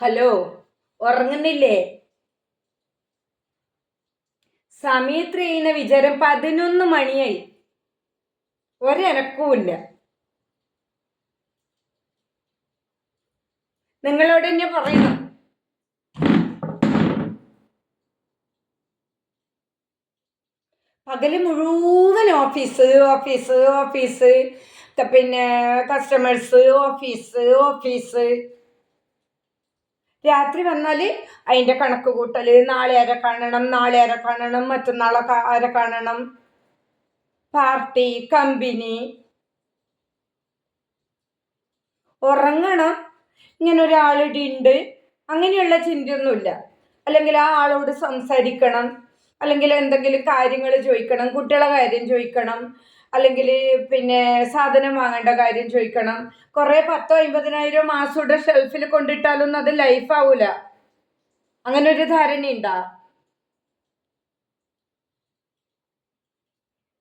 Hello ഉറങ്ങുന്നില്ലേ? സമയത്ത് ചെയ്യുന്ന വിചാരം പതിനൊന്ന് മണിയായി. ഒരനക്കവുമില്ല നിങ്ങളോട് തന്നെ പറയുന്നു പകൽ മുഴുവൻ ഓഫീസ് ഓഫീസ് ഓഫീസ്. പിന്നെ കസ്റ്റമേഴ്സ് ഓഫീസ് ഓഫീസ്. രാത്രി വന്നാൽ അതിന്റെ കണക്ക് കൂട്ടൽ നാളെ ആരെ കാണണം നാളെ ആരെ കാണണം മറ്റന്നാളെ ആരെ കാണണം. Party company. ഉറങ്ങണം. ഇങ്ങനെ ഒരാളിവിടെ ഉണ്ട്. അങ്ങനെയുള്ള ചിന്തയൊന്നുമില്ല. അല്ലെങ്കിൽ ആ ആളോട് സംസാരിക്കണം. അല്ലെങ്കിൽ എന്തെങ്കിലും കാര്യങ്ങൾ ചോദിക്കണം കുട്ടികളെ കാര്യം ചോദിക്കണം. അല്ലെങ്കിൽ പിന്നെ സാധനം വാങ്ങേണ്ട കാര്യം ചോദിക്കണം. കുറേ പത്തോ അമ്പതിനായിരം മാസയുടെ ഷെൽഫിൽ കൊണ്ടിട്ടാലൊന്നും അത് ലൈഫ് ആവൂല. അങ്ങനെ ഒരു ധാരണയുണ്ടാ?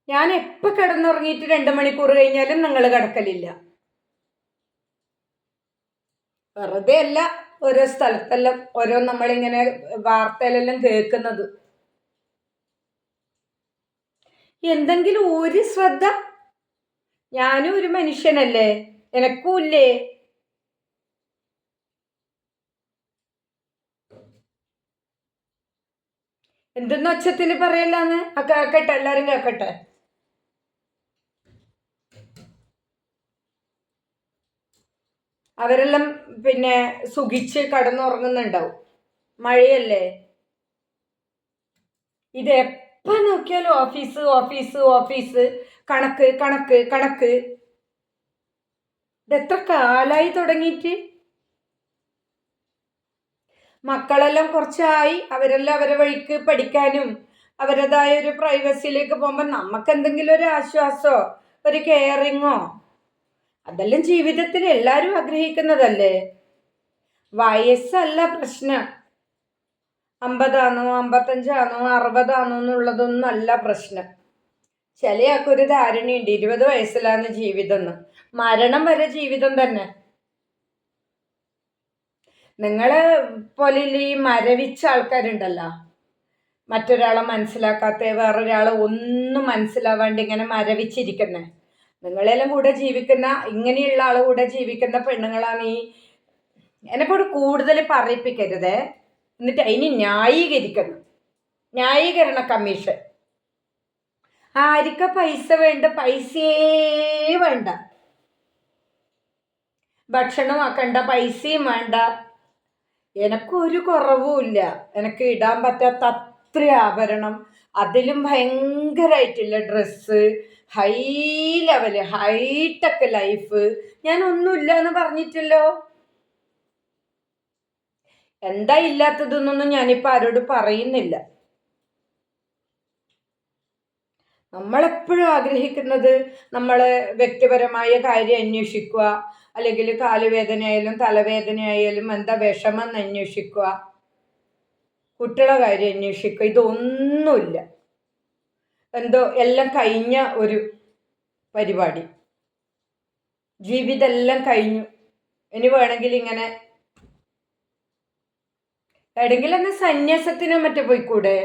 ഞാൻ എപ്പ കിടന്നുറങ്ങിയിട്ട് രണ്ട് മണിക്കൂർ കഴിഞ്ഞാലും നിങ്ങൾ കിടക്കലില്ല. വെറുതെ അല്ല ഓരോ സ്ഥലത്തെല്ലാം ഓരോ നമ്മളിങ്ങനെ വാർത്തയിലെല്ലാം കേൾക്കുന്നത്. എന്തെങ്കിലും ഒരു ശ്രദ്ധ? ഞാനും ഒരു മനുഷ്യനല്ലേ? എനക്കും ഇല്ലേ എന്തെന്ന് അച്ഛത്തിന് പറയല്ലാന്ന്? ആ കേക്കട്ടെ എല്ലാരും കേക്കട്ടെ. അവരെല്ലാം പിന്നെ സുഖിച്ച് കടന്നുറങ്ങുന്നുണ്ടാവും. മഴയല്ലേ? ഇത് എപ്പോൾ നോക്കിയാലും ഓഫീസ് ഓഫീസ് ഓഫീസ് കണക്ക് കണക്ക് കണക്ക്. ഇതെത്ര കാലായി തുടങ്ങിയിട്ട്? മക്കളെല്ലാം കുറച്ചായി. അവരെല്ലാം അവരെ വഴിക്ക് പഠിക്കാനും അവരുടേതായ ഒരു പ്രൈവസിയിലേക്ക് പോകുമ്പോൾ നമുക്ക് എന്തെങ്കിലും ഒരു ആശ്വാസമോ ഒരു കെയറിങ്ങോ അതെല്ലാം ജീവിതത്തിൽ എല്ലാവരും ആഗ്രഹിക്കുന്നതല്ലേ? വയസ്സല്ല പ്രശ്നം. അമ്പതാണോ അമ്പത്തഞ്ചാണോ അറുപതാണോ എന്നുള്ളതൊന്നും അല്ല പ്രശ്നം. ചിലയാൾക്കൊരു ധാരണയുണ്ട് ഇരുപത് വയസ്സിലാണ് ജീവിതം എന്ന് മരണം വരെ ജീവിതം തന്നെ. നിങ്ങളെ പോലെ ഈ മരവിച്ച ആൾക്കാരുണ്ടല്ലോ. മറ്റൊരാളെ മനസ്സിലാക്കാത്ത വേറൊരാളെ ഒന്നും മനസ്സിലാവാണ്ട് ഇങ്ങനെ മരവിച്ചിരിക്കുന്നേ. നിങ്ങളെല്ലാം കൂടെ ജീവിക്കുന്ന ഇങ്ങനെയുള്ള ആളെ കൂടെ ജീവിക്കുന്ന പെണ്ണുങ്ങളാണ് ഈ എന്നെക്കൂടെ കൂടുതൽ പറയിപ്പിക്കരുതേ. എന്നിട്ട് അതിന് ന്യായീകരിക്കുന്നു. ന്യായീകരണ കമ്മീഷൻ. ആർക്ക പൈസ വേണ്ട? പൈസയേ വേണ്ട. ഭക്ഷണം ആക്കണ്ട പൈസയും വേണ്ട. എനക്കൊരു കുറവുമില്ല എനിക്ക് ഇടാൻ പറ്റാത്ത അത്ര ആഭരണം. അതിലും ഭയങ്കരമായിട്ടുള്ള dress high level hi tech life. ഞാൻ ഒന്നുമില്ല എന്ന് പറഞ്ഞിട്ടല്ലോ. എന്താ ഇല്ലാത്തതെന്നൊന്നും ഞാനിപ്പോൾ ആരോട് പറയുന്നില്ല. നമ്മളെപ്പോഴും ആഗ്രഹിക്കുന്നത് നമ്മൾ വ്യക്തിപരമായ കാര്യം അന്വേഷിക്കുക അല്ലെങ്കിൽ കാലുവേദനയായാലും തലവേദനയായാലും എന്താ വിഷമം എന്ന് അന്വേഷിക്കുക കുട്ടികളെ കാര്യം അന്വേഷിക്കുക ഇതൊന്നുമില്ല. എന്തോ എല്ലാം കഴിഞ്ഞ ഒരു പരിപാടി. ജീവിതം എല്ലാം കഴിഞ്ഞു. ഇനി വേണമെങ്കിൽ ഇങ്ങനെ എവിടെങ്കിലും ഒന്ന് സന്യാസത്തിനോ മറ്റോ പോയിക്കൂടെ?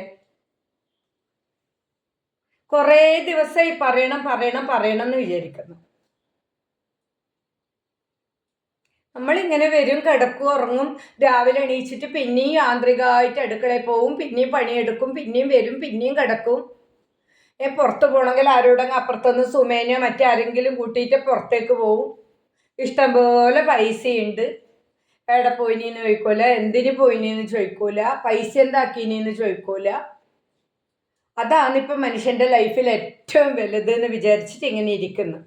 കുറേ ദിവസമായി പറയണം പറയണം പറയണം എന്ന് വിചാരിക്കുന്നു. നമ്മളിങ്ങനെ വരും കിടക്കും ഉറങ്ങും രാവിലെ എണീച്ചിട്ട് പിന്നെയും യാന്ത്രികമായിട്ട് അടുക്കളയിൽ പോവും പിന്നെയും പണിയെടുക്കും പിന്നെയും വരും പിന്നെയും കിടക്കും. ഏ പുറത്ത് പോകണമെങ്കിൽ ആരോടെങ്കിലും അപ്പുറത്തുനിന്ന് സുമേനോ മറ്റാരെങ്കിലും കൂട്ടിയിട്ട് പുറത്തേക്ക് പോവും. ഇഷ്ടംപോലെ പൈസയുണ്ട്. എവിടെ പോയിനീന്ന് ചോദിക്കൂല? എന്തിന് പോയിനീന്ന് ചോദിക്കൂല? പൈസ എന്താക്കീനീന്ന് ചോദിക്കൂല? അതാണ് ഇപ്പം മനുഷ്യന്റെ ലൈഫിൽ ഏറ്റവും വലുത് എന്ന് വിചാരിച്ചിട്ട് ഇങ്ങനെ ഇരിക്കുന്നു.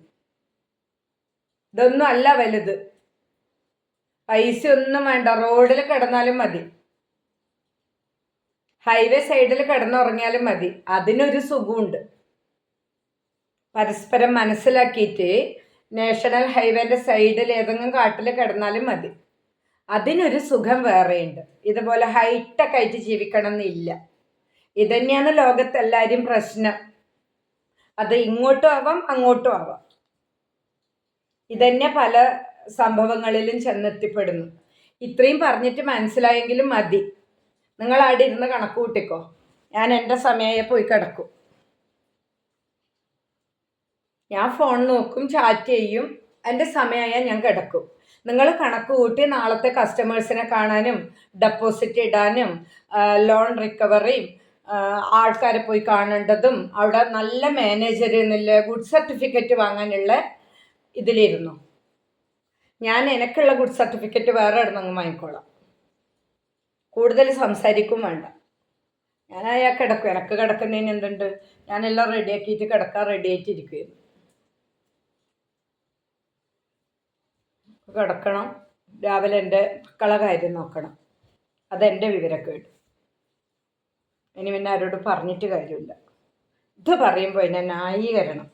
ഇതൊന്നും അല്ല വലുത്. പൈസ ഒന്നും വേണ്ട. റോഡിൽ കിടന്നാലും മതി. ഹൈവേ സൈഡിൽ കിടന്നുറങ്ങിയാലും മതി. അതിനൊരു സുഖമുണ്ട് പരസ്പരം മനസ്സിലാക്കിയിട്ട് നാഷണൽ ഹൈവേന്റെ സൈഡിൽ ഏതെങ്കിലും കാട്ടിൽ കിടന്നാലും മതി. അതിനൊരു സുഖം വേറെയുണ്ട്. ഇതുപോലെ ഹൈടെക് ആയിട്ട് ജീവിക്കണം എന്നില്ല ഇതന്നെയാണ് ലോകത്തെല്ലാവരും പ്രശ്നം. അത് ഇങ്ങോട്ടും ആവാം അങ്ങോട്ടും ആവാം. ഇതന്നെ പല സംഭവങ്ങളിലും ചെന്നെത്തിപ്പെടുന്നു. ഇത്രയും പറഞ്ഞിട്ട് മനസ്സിലായെങ്കിലും മതി. നിങ്ങൾ അവിടെ ഇരുന്ന് കണക്ക് കൂട്ടിക്കോ. ഞാൻ എന്റെ സമയമായി പോയി കിടക്കും. ഞാൻ ഫോൺ നോക്കും ചാറ്റ് ചെയ്യും. എന്റെ സമയമായാൽ ഞാൻ കിടക്കും. നിങ്ങൾ കണക്ക് കൂട്ടി നാളത്തെ കസ്റ്റമേഴ്സിനെ കാണാനും ഡെപ്പോസിറ്റ് ഇടാനും ലോൺ റിക്കവറിയും ആൾക്കാരെ പോയി കാണേണ്ടതും അവിടെ നല്ല മാനേജർ എന്നുള്ള ഗുഡ് സർട്ടിഫിക്കറ്റ് വാങ്ങാനുള്ള ഇതിലിരുന്നു. ഞാൻ എനിക്കുള്ള ഗുഡ് സർട്ടിഫിക്കറ്റ് വേറെ ഇടുന്നങ്ങ് വാങ്ങിക്കോളാം. കൂടുതൽ സംസാരിക്കും വേണ്ട. ഞാൻ അയാൾ കിടക്കും. എനക്ക് കിടക്കുന്നതിന് എന്തുണ്ട്? ഞാനെല്ലാം റെഡിയാക്കിയിട്ട് കിടക്കാൻ റെഡി കിടക്കണം. രാവിലെ എന്റെ മക്കളെ കാര്യം നോക്കണം. അതെന്റെ വിവരക്കേട്. ഇനി പിന്നെ ആരോട് പറഞ്ഞിട്ട് കാര്യമില്ല. ഇത് പറയുമ്പോൾ എന്നെ ന്യായീകരണം.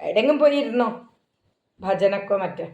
എവിടെയെങ്കിലും പോയി ഇരുന്നോ ഭജനക്കോ മറ്റോ?